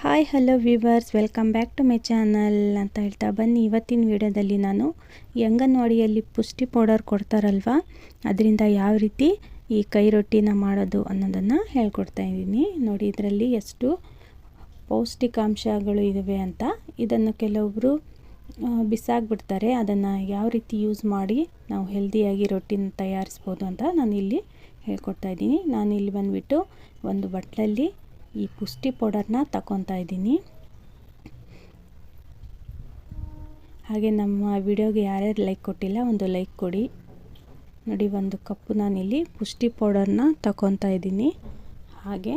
Hi hello viewers welcome back to my channel ಅಂತ ಹೇಳ್ತಾ ಬನ್ನಿ. ಇವತ್ತಿನ ವಿಡಿಯೋದಲ್ಲಿ ನಾನು ಅಂಗನವಾಡಿಯಲ್ಲಿ ಪುಷ್ಟಿ ಪೌಡರ್ ಕೊಡ್ತಾರಲ್ವ? ಅದರಿಂದ ಯಾವ ರೀತಿ ಈ ಕೈ ರೊಟ್ಟಿನ ಮಾಡೋದು ಅನ್ನೋದನ್ನು ಹೇಳ್ಕೊಡ್ತಾ ಇದ್ದೀನಿ. ನೋಡಿ, ಇದರಲ್ಲಿ ಎಷ್ಟು ಪೌಷ್ಟಿಕಾಂಶಗಳು ಇವೆ ಅಂತ. ಇದನ್ನು ಕೆಲವೊಬ್ಬರು ಬಿಸಾಕ್ಬಿಡ್ತಾರೆ. ಅದನ್ನು ಯಾವ ರೀತಿ ಯೂಸ್ ಮಾಡಿ ನಾವು ಹೆಲ್ದಿಯಾಗಿ ರೊಟ್ಟಿನ ತಯಾರಿಸ್ಬೋದು ಅಂತ ನಾನು ಇಲ್ಲಿ ಹೇಳ್ಕೊಡ್ತಾ ಇದ್ದೀನಿ. ನಾನು ಇಲ್ಲಿ ಬಂದುಬಿಟ್ಟು ಒಂದು ಬಟ್ಲಲ್ಲಿ ಈ ಪುಷ್ಟಿ ಪೌಡರ್ನ ತಗೊತಾ ಇದ್ದೀನಿ. ಹಾಗೆ ನಮ್ಮ ವಿಡಿಯೋಗೆ ಯಾರ್ಯಾರು ಲೈಕ್ ಕೊಟ್ಟಿಲ್ಲ, ಒಂದು ಲೈಕ್ ಕೊಡಿ. ನೋಡಿ, ಒಂದು ಕಪ್ಪು ನಾನಿಲ್ಲಿ ಪುಷ್ಟಿ ಪೌಡರ್ನ ತಗೊತಾ ಇದ್ದೀನಿ. ಹಾಗೆ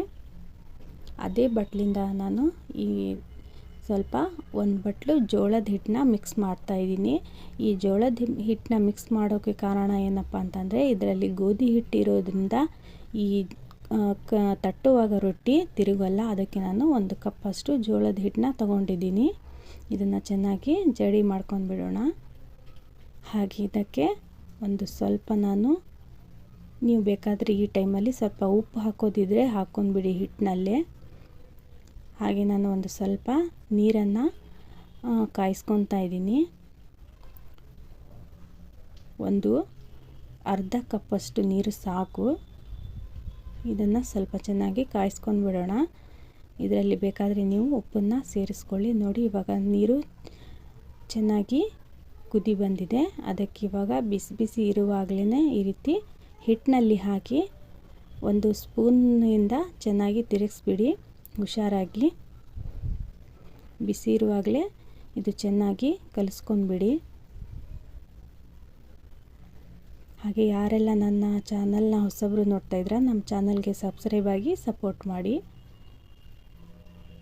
ಅದೇ ಬಟ್ಲಿಂದ ನಾನು ಈ ಸ್ವಲ್ಪ ಒಂದು ಬಟ್ಲು ಜೋಳದ ಹಿಟ್ಟನ್ನ ಮಿಕ್ಸ್ ಮಾಡ್ತಾ ಇದ್ದೀನಿ. ಈ ಜೋಳದ ಹಿಟ್ಟನ್ನ ಮಿಕ್ಸ್ ಮಾಡೋಕ್ಕೆ ಕಾರಣ ಏನಪ್ಪ ಅಂತಂದರೆ, ಇದರಲ್ಲಿ ಗೋಧಿ ಹಿಟ್ಟಿರೋದ್ರಿಂದ ಈ ಕ, ತಟ್ಟುವಾಗ ರೊಟ್ಟಿ, ತಿರುಗಲ್ಲ. ಅದಕ್ಕೆ ನಾನು ಒಂದು ಕಪ್ಪಷ್ಟು ಜೋಳದ ಹಿಟ್ಟನ್ನ ತಗೊಂಡಿದ್ದೀನಿ. ಇದನ್ನು ಚೆನ್ನಾಗಿ ಜಡಿ ಮಾಡ್ಕೊಂಡ್ಬಿಡೋಣ ಹಾಗೆ ಇದಕ್ಕೆ ಒಂದು ಸ್ವಲ್ಪ ನಾನು, ನೀವು ಬೇಕಾದರೆ ಈ ಟೈಮಲ್ಲಿ ಸ್ವಲ್ಪ ಉಪ್ಪು ಹಾಕೋದಿದ್ರೆ ಹಾಕ್ಕೊಂಡ್ಬಿಡಿ ಹಿಟ್ಟಿನಲ್ಲೇ ಹಾಗೆ ನಾನು ಒಂದು ಸ್ವಲ್ಪ ನೀರನ್ನು ಕಾಯಿಸ್ಕೊತಾ ಇದ್ದೀನಿ. ಒಂದು ಅರ್ಧ ಕಪ್ಪಷ್ಟು ನೀರು ಸಾಕು. ಇದನ್ನು ಸ್ವಲ್ಪ ಚೆನ್ನಾಗಿ ಕಾಯಿಸ್ಕೊಂಡು ಬಿಡೋಣ ಇದರಲ್ಲಿ ಬೇಕಾದರೆ ನೀವು ಉಪ್ಪನ್ನು ಸೇರಿಸ್ಕೊಳ್ಳಿ. ನೋಡಿ, ಇವಾಗ ನೀರು ಚೆನ್ನಾಗಿ ಕುದಿ ಬಂದಿದೆ. ಅದಕ್ಕೆ ಇವಾಗ ಬಿಸಿ ಬಿಸಿ ಇರುವಾಗಲೇ ಈ ರೀತಿ ಹಿಟ್ಟಿನಲ್ಲಿ ಹಾಕಿ ಒಂದು ಸ್ಪೂನಿಂದ ಚೆನ್ನಾಗಿ ತಿರುಗಿಸ್ಬಿಡಿ. ಹುಷಾರಾಗಿ. ಬಿಸಿ ಇರುವಾಗಲೇ ಇದು ಚೆನ್ನಾಗಿ ಕಲಿಸ್ಕೊಂಡ್ಬಿಡಿ. ಹಾಗೆ ಯಾರೆಲ್ಲ ನನ್ನ ಚಾನಲ್ನ ಹೊಸಬ್ರು ನೋಡ್ತಾ ಇದ್ರೆ, ನಮ್ಮ ಚಾನಲ್ಗೆ ಸಬ್ಸ್ಕ್ರೈಬ್ ಆಗಿ ಸಪೋರ್ಟ್ ಮಾಡಿ.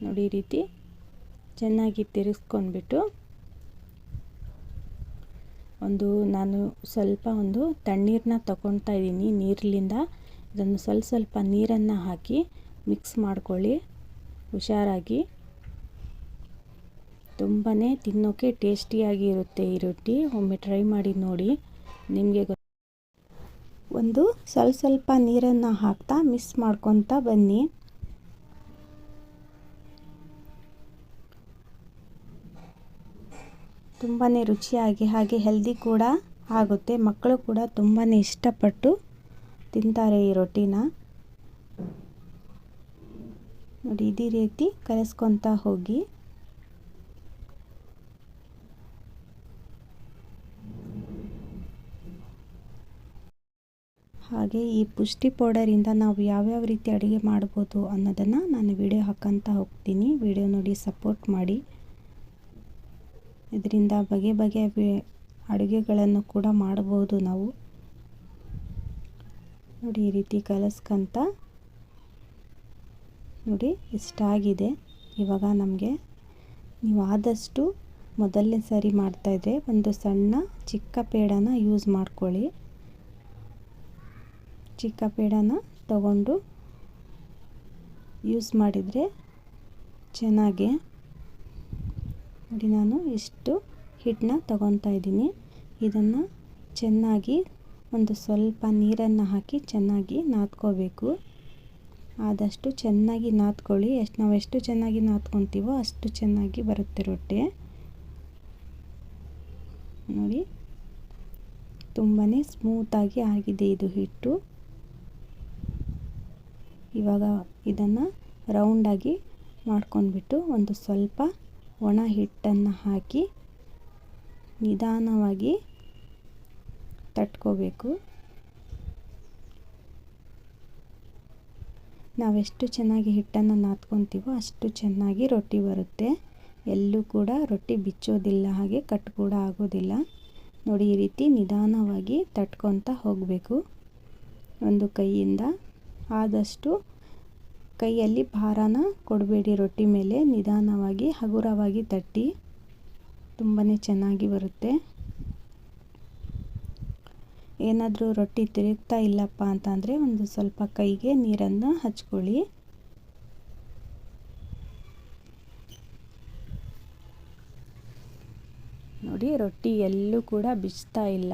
ನೋಡಿ ಈ ರೀತಿ ಚೆನ್ನಾಗಿ ತಿರುಗಿಸ್ಕೊಂಡ್ಬಿಟ್ಟು ಒಂದು ನಾನು ಸ್ವಲ್ಪ ಒಂದು ತಣ್ಣೀರನ್ನ ತಗೊತಾ ಇದ್ದೀನಿ ನೀರಿನಿಂದ ಇದನ್ನು ಸ್ವಲ್ಪ ಸ್ವಲ್ಪ ನೀರನ್ನು ಹಾಕಿ ಮಿಕ್ಸ್ ಮಾಡ್ಕೊಳ್ಳಿ. ಹುಷಾರಾಗಿ. ತುಂಬಾ ತಿನ್ನೋಕ್ಕೆ ಟೇಸ್ಟಿಯಾಗಿ ಇರುತ್ತೆ ಈ ರೊಟ್ಟಿ. ಒಮ್ಮೆ ಟ್ರೈ ಮಾಡಿ ನೋಡಿ. ನಿಮಗೆ ಒಂದು ಸ್ವಲ್ಪ ಸ್ವಲ್ಪ ನೀರನ್ನು ಹಾಕ್ತಾ ಮಿಕ್ಸ್ ಮಾಡ್ಕೊತಾ ಬನ್ನಿ. ತುಂಬಾ ರುಚಿಯಾಗಿ ಹಾಗೆ ಹೆಲ್ದಿ ಕೂಡ ಆಗುತ್ತೆ. ಮಕ್ಕಳು ಕೂಡ ತುಂಬಾ ಇಷ್ಟಪಟ್ಟು ತಿಂತಾರೆ ಈ ರೊಟ್ಟಿನ. ನೋಡಿ, ಇದೇ ರೀತಿ ಕಲಿಸ್ಕೊತಾ ಹೋಗಿ. ಹಾಗೆ ಈ ಪುಷ್ಟಿ ಪೌಡರಿಂದ ನಾವು ಯಾವ್ಯಾವ ರೀತಿ ಅಡುಗೆ ಮಾಡ್ಬೋದು ಅನ್ನೋದನ್ನು ನಾನು ವಿಡಿಯೋ ಹಾಕಂತ ಹೋಗ್ತೀನಿ. ವಿಡಿಯೋ ನೋಡಿ ಸಪೋರ್ಟ್ ಮಾಡಿ. ಇದರಿಂದ ಬಗೆ ಬಗೆಯ ಅಡುಗೆಗಳನ್ನು ಕೂಡ ಮಾಡ್ಬೋದು ನಾವು. ನೋಡಿ ಈ ರೀತಿ ಕಲಸ್ಕೊಂತ. ನೋಡಿ ಇಷ್ಟಾಗಿದೆ ಇವಾಗ ನಮಗೆ ನೀವು ಆದಷ್ಟು ಮೊದಲನೇ ಸರಿ ಮಾಡ್ತಾಯಿದ್ರೆ ಒಂದು ಸಣ್ಣ ಚಿಕ್ಕ ಪೇಡನ ಯೂಸ್ ಮಾಡ್ಕೊಳ್ಳಿ. ಚಿಕ್ಕ ಪೇಡನ ತಗೊಂಡು ಯೂಸ್ ಮಾಡಿದರೆ ಚೆನ್ನಾಗಿ. ನೋಡಿ ನಾನು ಇಷ್ಟು ಹಿಟ್ಟನ್ನ ತಗೊತಾ ಇದ್ದೀನಿ. ಇದನ್ನು ಚೆನ್ನಾಗಿ ಒಂದು ಸ್ವಲ್ಪ ನೀರನ್ನು ಹಾಕಿ ಚೆನ್ನಾಗಿ ನಾದ್ಕೋಬೇಕು. ಆದಷ್ಟು ಚೆನ್ನಾಗಿ ನಾದ್ಕೊಳ್ಳಿ. ಎಷ್ಟು ನಾವು ಎಷ್ಟು ಚೆನ್ನಾಗಿ ನಾದ್ಕೊತೀವೋ ಅಷ್ಟು ಚೆನ್ನಾಗಿ ಬರುತ್ತೆ ರೊಟ್ಟಿ. ನೋಡಿ ತುಂಬಾ ಸ್ಮೂತಾಗಿ ಆಗಿದೆ ಇದು ಹಿಟ್ಟು. ಇವಾಗ ಇದನ್ನು ರೌಂಡಾಗಿ ಮಾಡ್ಕೊಂಡ್ಬಿಟ್ಟು ಒಂದು ಸ್ವಲ್ಪ ಒಣ ಹಿಟ್ಟನ್ನು ಹಾಕಿ ನಿಧಾನವಾಗಿ ತಟ್ಕೋಬೇಕು. ನಾವೆಷ್ಟು ಚೆನ್ನಾಗಿ ಹಿಟ್ಟನ್ನು ನಾದ್ಕೊತೀವೋ ಅಷ್ಟು ಚೆನ್ನಾಗಿ ರೊಟ್ಟಿ ಬರುತ್ತೆ. ಎಲ್ಲೂ ಕೂಡ ರೊಟ್ಟಿ ಬಿಚ್ಚೋದಿಲ್ಲ, ಹಾಗೆ ಕಟ್ ಕೂಡ ಆಗೋದಿಲ್ಲ. ನೋಡಿ ಈ ರೀತಿ ನಿಧಾನವಾಗಿ ತಟ್ಕೊತ ಹೋಗಬೇಕು. ಒಂದು ಕೈಯಿಂದ ಆದಷ್ಟು ಕೈಯಲ್ಲಿ ಭಾರನ ಕೊಡಬೇಡಿ. ರೊಟ್ಟಿ ಮೇಲೆ ನಿಧಾನವಾಗಿ, ಹಗುರವಾಗಿ ತಟ್ಟಿ. ತುಂಬಾ ಚೆನ್ನಾಗಿ ಬರುತ್ತೆ. ಏನಾದರೂ ರೊಟ್ಟಿ ತಿರುಗ್ತಾ ಇಲ್ಲಪ್ಪ ಅಂತಂದರೆ ಒಂದು ಸ್ವಲ್ಪ ಕೈಗೆ ನೀರನ್ನು ಹಚ್ಕೊಳ್ಳಿ. ನೋಡಿ, ರೊಟ್ಟಿ ಎಲ್ಲೂ ಕೂಡ ಬಿಚ್ತಾ ಇಲ್ಲ.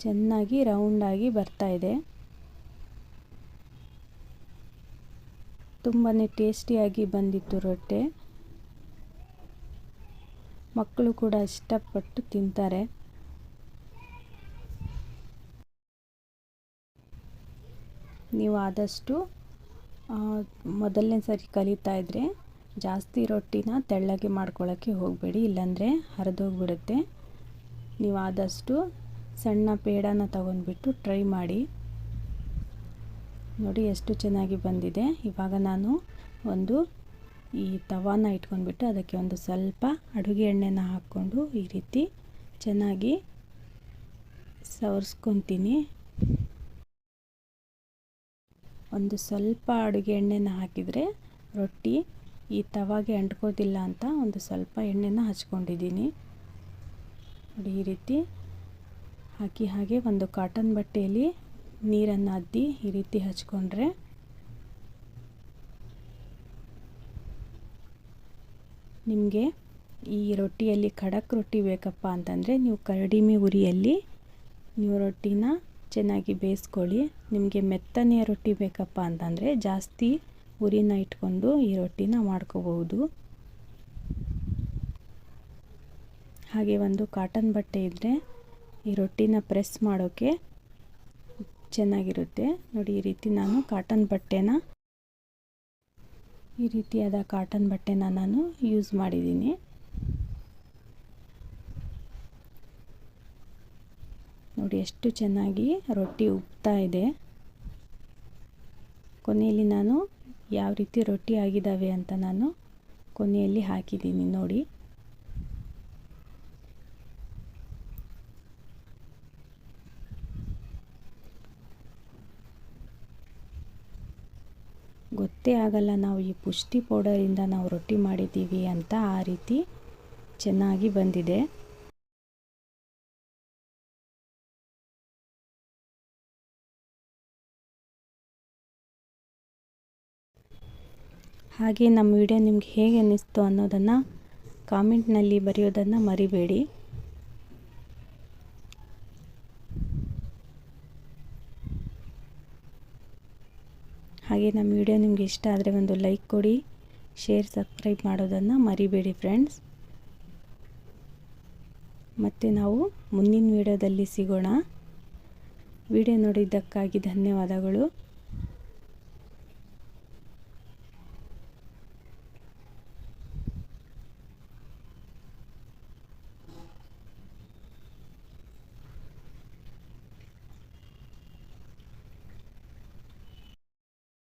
ಚೆನ್ನಾಗಿ ರೌಂಡಾಗಿ ಬರ್ತಾ ಇದೆ. ತುಂಬಾ ಟೇಸ್ಟಿಯಾಗಿ ಬಂದಿತ್ತು ರೊಟ್ಟೆ. ಮಕ್ಕಳು ಕೂಡ ಇಷ್ಟಪಟ್ಟು ತಿಂತಾರೆ. ನೀವು ಆದಷ್ಟು ಮೊದಲನೇ ಸರಿ ಕಲಿತಾ ಇದ್ದರೆ ಜಾಸ್ತಿ ರೊಟ್ಟಿನ ತೆಳ್ಳಗೆ ಮಾಡ್ಕೊಳ್ಳೋಕ್ಕೆ ಹೋಗಬೇಡಿ, ಇಲ್ಲಾಂದರೆ ಹರಿದೋಗ್ಬಿಡುತ್ತೆ. ನೀವು ಆದಷ್ಟು ಸಣ್ಣ ಪೇಡನ ತಗೊಂಡ್ಬಿಟ್ಟು ಟ್ರೈ ಮಾಡಿ. ನೋಡಿ ಎಷ್ಟು ಚೆನ್ನಾಗಿ ಬಂದಿದೆ. ಇವಾಗ ನಾನು ಒಂದು ಈ ತವಾನ ಇಟ್ಕೊಂಡ್ಬಿಟ್ಟು ಅದಕ್ಕೆ ಒಂದು ಸ್ವಲ್ಪ ಅಡುಗೆ ಎಣ್ಣೆನ ಹಾಕ್ಕೊಂಡು ಈ ರೀತಿ ಚೆನ್ನಾಗಿ ಸವರ್ಸ್ಕೊತೀನಿ. ಒಂದು ಸ್ವಲ್ಪ ಅಡುಗೆ ಎಣ್ಣೆನ ಹಾಕಿದರೆ ರೊಟ್ಟಿ ಈ ತವಾಗೆ ಅಂಟ್ಕೋದಿಲ್ಲ ಅಂತ ಒಂದು ಸ್ವಲ್ಪ ಎಣ್ಣೆನ ಹಚ್ಕೊಂಡಿದ್ದೀನಿ. ನೋಡಿ ಈ ರೀತಿ ಹಾಕಿ ಹಾಗೆ ಒಂದು ಕಾಟನ್ ಬಟ್ಟೆಯಲ್ಲಿ ನೀರನ್ನು ಅದ್ದಿ ಈ ರೀತಿ ಹಚ್ಕೊಂಡ್ರೆ ನಿಮಗೆ ಈ ರೊಟ್ಟಿಯಲ್ಲಿ ಖಡಕ್ ರೊಟ್ಟಿ ಬೇಕಪ್ಪ ಅಂತಂದರೆ ನೀವು ಕರಡಿಮೆ ಉರಿಯಲ್ಲಿ ನೀವು ರೊಟ್ಟಿನ ಚೆನ್ನಾಗಿ ಬೇಯಿಸ್ಕೊಳ್ಳಿ. ನಿಮಗೆ ಮೆತ್ತನೆಯ ರೊಟ್ಟಿ ಬೇಕಪ್ಪ ಅಂತಂದರೆ ಜಾಸ್ತಿ ಉರಿನ ಇಟ್ಕೊಂಡು ಈ ರೊಟ್ಟಿನ ಮಾಡ್ಕೋಬಹುದು. ಹಾಗೆ ಒಂದು ಕಾಟನ್ ಬಟ್ಟೆ ಇದ್ದರೆ ಈ ರೊಟ್ಟಿನ ಪ್ರೆಸ್ ಮಾಡೋಕ್ಕೆ ಚೆನ್ನಾಗಿರುತ್ತೆ. ನೋಡಿ, ಈ ರೀತಿ ನಾನು ಕಾಟನ್ ಬಟ್ಟೆನ ಈ ರೀತಿಯಾದ ಕಾಟನ್ ಬಟ್ಟೆನ ನಾನು ಯೂಸ್ ಮಾಡಿದ್ದೀನಿ. ನೋಡಿ, ಎಷ್ಟು ಚೆನ್ನಾಗಿ ರೊಟ್ಟಿ ಉಪ್ತಾ ಇದೆ. ಕೊನೆಯಲ್ಲಿ ನಾನು ಯಾವ ರೀತಿ ರೊಟ್ಟಿ ಆಗಿದ್ದಾವೆ ಅಂತ ನಾನು ಕೊನೆಯಲ್ಲಿ ಹಾಕಿದ್ದೀನಿ. ನೋಡಿ. ಗೊತ್ತೇ ಆಗಲ್ಲ ನಾವು ಈ ಪುಷ್ಟಿ ಪೌಡರಿಂದ ನಾವು ರೊಟ್ಟಿ ಮಾಡಿದ್ದೀವಿ ಅಂತ ಆ ರೀತಿ ಚೆನ್ನಾಗಿ ಬಂದಿದೆ. ಹಾಗೆ ನಮ್ಮ ವಿಡಿಯೋ ನಿಮ್ಗೆ ಹೇಗೆ ಅನ್ನಿಸ್ತು ಅನ್ನೋದನ್ನು ಕಾಮೆಂಟ್ನಲ್ಲಿ ಬರೆಯೋದನ್ನು ಮರಿಬೇಡಿ. ಹಾಗೆ ನಮ್ಮ ವಿಡಿಯೋ ನಿಮಗೆ ಇಷ್ಟ ಆದರೆ ಒಂದು ಲೈಕ್ ಕೊಡಿ, ಶೇರ್, ಸಬ್ಸ್ಕ್ರೈಬ್ ಮಾಡೋದನ್ನು ಮರಿಬೇಡಿ ಫ್ರೆಂಡ್ಸ್ ಮತ್ತು ನಾವು ಮುಂದಿನ ವಿಡಿಯೋದಲ್ಲಿ ಸಿಗೋಣ. ವಿಡಿಯೋ ನೋಡಿದ್ದಕ್ಕಾಗಿ ಧನ್ಯವಾದಗಳು.